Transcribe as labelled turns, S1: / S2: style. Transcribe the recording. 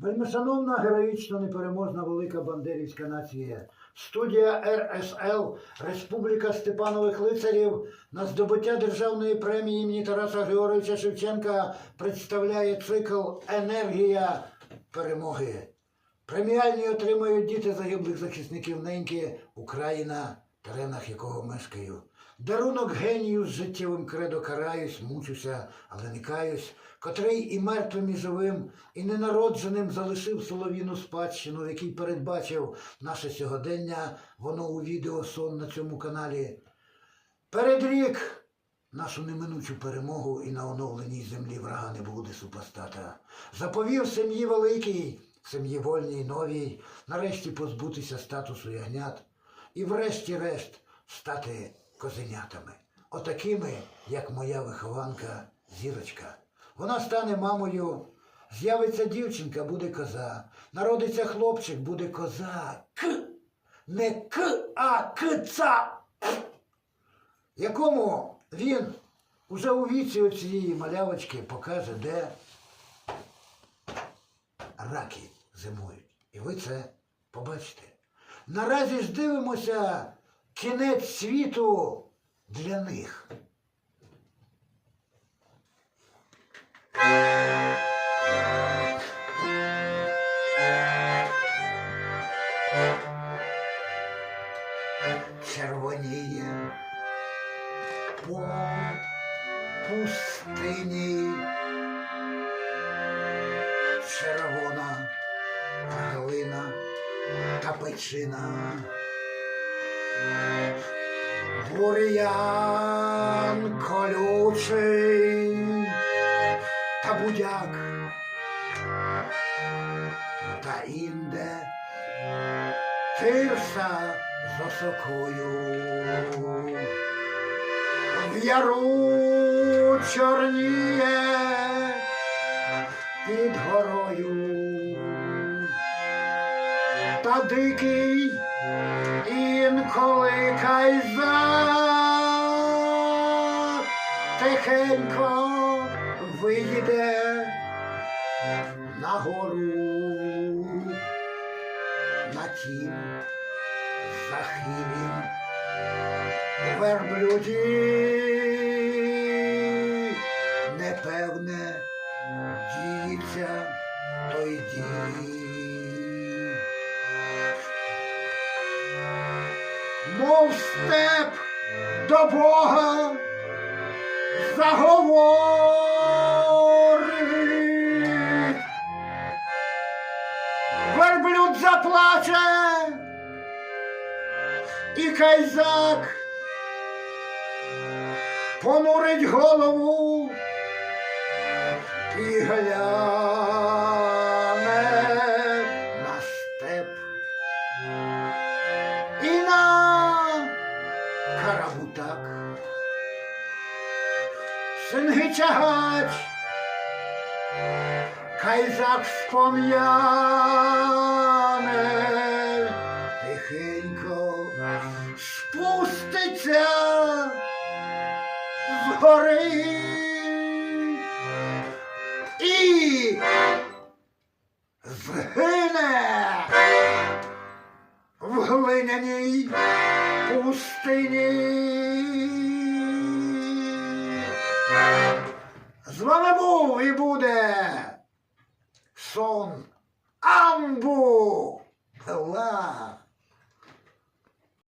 S1: Вельмишановна, героїчна, непереможна велика бандерівська нація. Студія РСЛ Республіка Степанових лицарів на здобуття державної премії імені Тараса Григоровича Шевченка представляє цикл Енергія перемоги. Преміальні отримують діти загиблих захисників неньки Україна, теренах якого мешкаю. Дарунок генію з життєвим кредо караюсь, мучуся, але не каюсь, котрий і мертвим, і живим, і ненародженим залишив солов'їну спадщину, в якій передбачив наше сьогодення, воно у відео сон на цьому каналі. Передрік нашу неминучу перемогу і на оновленій землі врага не буде супостата. Заповів сім'ї великій, сім'ї вольній новій, нарешті позбутися статусу ягнят і врешті-решт стати козенятами, отакими, як моя вихованка Зірочка. Вона стане мамою, з'явиться дівчинка, буде коза, народиться хлопчик, буде коза. К. Не к, а кца. Якому він уже у віці оцієї малявочки покаже, де раки зимують. І ви це побачите. Наразі ж дивимося кінець світу для них. Червоніє по пустині червона глина та печина. Бур'ян колючий та будяк та інде тирса з осокою. В яру чорніє під горою та інколи кайзак тихенько виїде на гору на тім захилі верблюді непевне діється той дій. Мов степ до Бога заговорить. Верблюд заплаче, і кайзак понурить голову і гляне карабутак. Сингичагач, кайзак спом'яне, тихенько спуститься з гори і згине в глиняній пустині. З вами був і буде сон Амбу. Ла.